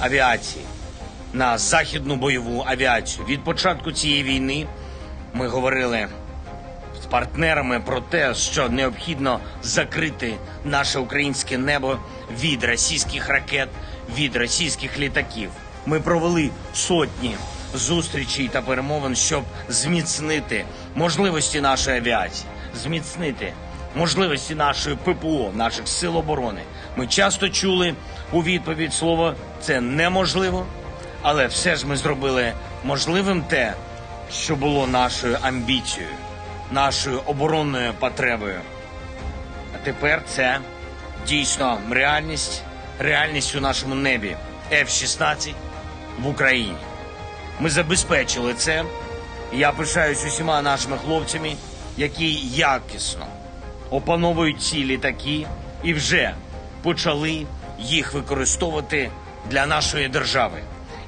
авіації, на західну бойову авіацію. Від початку цієї війни ми говорили з партнерами про те, що необхідно закрити наше українське небо від російських ракет, від російських літаків. Ми провели сотні зустрічей та перемовин, щоб зміцнити можливості нашої авіації, зміцнити можливості нашої ППО, наших сил оборони. Ми часто чули у відповідь слово це неможливо, але все ж ми зробили можливим те, що було нашою амбіцією, нашою оборонною потребою. А тепер це дійсно реальність, реальність у нашому небі F-16 в Україні. Ми забезпечили це. Я пишаюсь усіма нашими хлопцями, які якісно опановують ці літаки і вже почали їх використовувати для нашої держави.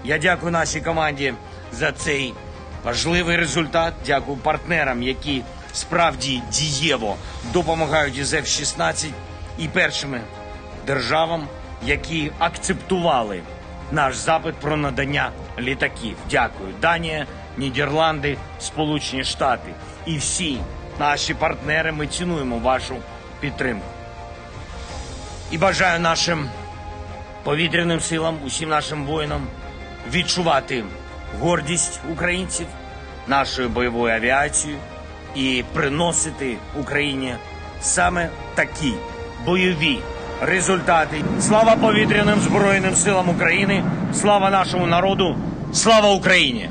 Я дякую нашій команді за цей важливий результат. Дякую партнерам, які справді дієво допомагають із F-16 і першими державам, які акцептували наш запит про надання літаків. Дякую. Данія, Нідерланди, Сполучені Штати і всі наші партнери. Ми цінуємо вашу підтримку. І бажаю нашим повітряним силам, усім нашим воїнам відчувати гордість українців, нашою бойовою авіацією і приносити Україні саме такі бойові результати. Слава повітряним збройним силам України! Слава нашому народу! Слава Україні!